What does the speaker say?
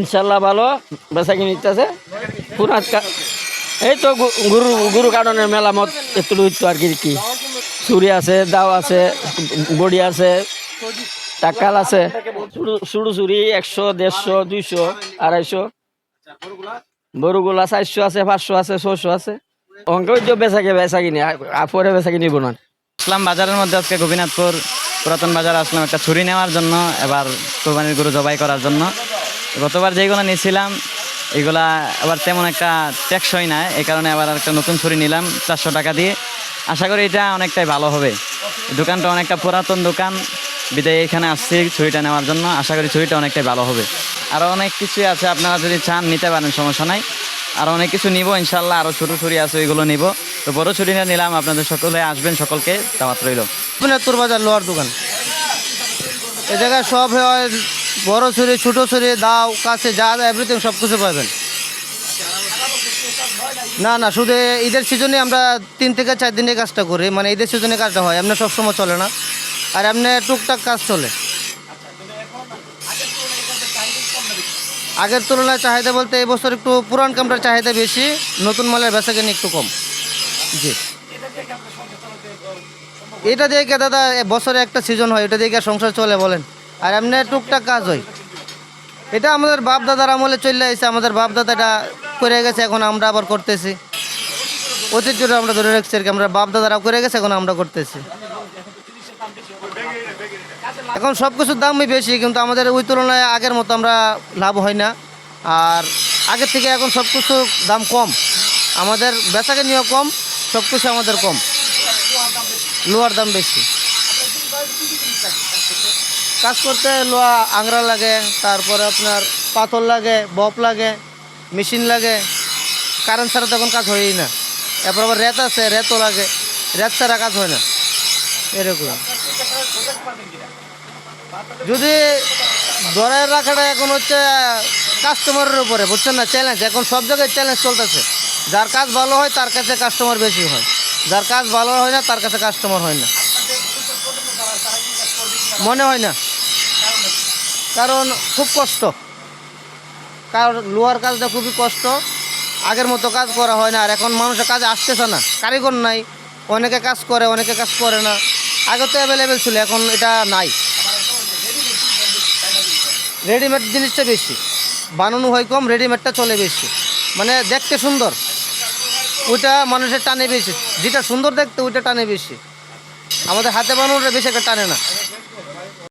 ইনশাল্লাহ ভালো, বেচা কিনে নিতেছে পুরাত এই তো গুরু গুরু কারণের মেলা মত একটু হইতো আর কি কি। চুরি আছে, দাও আছে, বড়ি আছে, টাকাল আছে। সুড়ু- সুড়ু একশো, দেড়শো, দুইশো, আড়াইশো। বড়গুলা চারশো আছে, পাঁচশো আছে ছশো আছে। অঙ্ক বেচা কে বেচা কিনে পরে বেচা কিনিব না। আসলাম বাজারের মধ্যে আজকে গোপীনাথপুর পুরাতন বাজার, আসলাম একটা ছুরি নেওয়ার জন্য, এবার কোরবানির গরু জবাই করার জন্য। গতবার যেগুলো নিয়েছিলাম এগুলা আবার তেমন একটা টেকসই না এই কারণে আবার একটা নতুন ছুরি নিলাম, চারশো টাকা দিয়ে। আশা করি এটা অনেকটাই ভালো হবে। দোকানটা অনেকটা পুরাতন দোকান, বিদায় এখানে আসছি ছুরিটা নেওয়ার জন্য। আশা করি ছুরিটা অনেকটাই ভালো হবে। আরও অনেক কিছুই আছে, আপনারা যদি চান নিতে পারেন, সমস্যা নাই। আর অনেক কিছু নিব ইনশাল্লাহ আরও ছোটো ছুরি আছে, ওইগুলো নিব। তো বড় ছুরিটা নিলাম, আপনাদের সকলে আসবেন, সকলকে দাওয়াত রইল। গোপীনাথপুর বাজার লোহার দোকান। এ জায়গায় সব হয়, বড় ছুরি, ছোটো ছুরি, দাও, কাছে যা এভরিথিং সব কিছু পাবেন। না না, শুধু ঈদের সিজনে আমরা তিন থেকে চার দিনে কাজটা করি মানে ঈদের সিজনে কাজটা হয়, এমনি সবসময় চলে না। আর এমনি টুকটাক কাজ চলে। আগের তুলনায় চাহিদা বলতে এই বছর একটু পুরান কামটার চাহিদা বেশি, নতুন মালের বেচা কিনে একটু কম। জি। এটা দিয়ে দাদা বছরে একটা সিজন হয়, এটা দিয়ে সংসার চলে বলেন? আর এমনি টুকটাক কাজ হয়। এটা আমাদের বাপ দাদার আমলে চলে আসছে আমাদের বাপ দাদা এটা করে গেছে, এখন আমরা আবার করতেছি। ঐতিহ্যটা আমরা ধরে রাখছি আর কি, আমরা বাপ দাদারা করে গেছে, এখন আমরা করতেছি। এখন সব কিছুর দামই বেশি, কিন্তু আমাদের ওই তুলনায় আগের মতো আমরা লাভ হয় না। আর আগের থেকে এখন সব কিছু দাম কম। আমাদের বেচাকে নিয়েও কম সব কিছু আমাদের কম। লোহার দাম বেশি। কাজ করতে লোহা, আংরা লাগে, তারপরে আপনার পাথর লাগে, বপ লাগে, মেশিন লাগে। কারেন্ট ছাড়া তখন কাজ হয়ই না। এরপর আবার রেত আছে, রেতও লাগে। রেত ছাড়া কাজ হয় না। এরকম। যদি ধরে রাখাটা এখন হচ্ছে কাস্টমারের উপরে, বুঝছেন না? চ্যালেঞ্জ এখন সব জায়গায় চ্যালেঞ্জ চলতেছে। যার কাজ ভালো হয়, তার কাছে কাস্টমার বেশি হয়। যার কাজ ভালো হয় না, তার কাছে কাস্টমার হয় না। মনে হয় না। কারণ খুব কষ্ট। কারণ লোহার কাজটা খুবই কষ্ট। আগের মতো কাজ করা হয় না, আর এখন মানুষের কাজে আসতেছে না। কারিগর নাই। অনেকে কাজ করে, অনেকে কাজ করে না। আগে তো অ্যাভেলেবেল ছিল, এখন এটা নাই। রেডিমেড জিনিসটা বেশি। বানানো হয় কম রেডিমেডটা চলে বেশি। মানে দেখতে সুন্দর। ওইটা মানুষের টানে বেশি। যেটা সুন্দর দেখতে, ওইটা টানে বেশি। আমাদের হাতে বানানোটা বেশি একটা টানে না।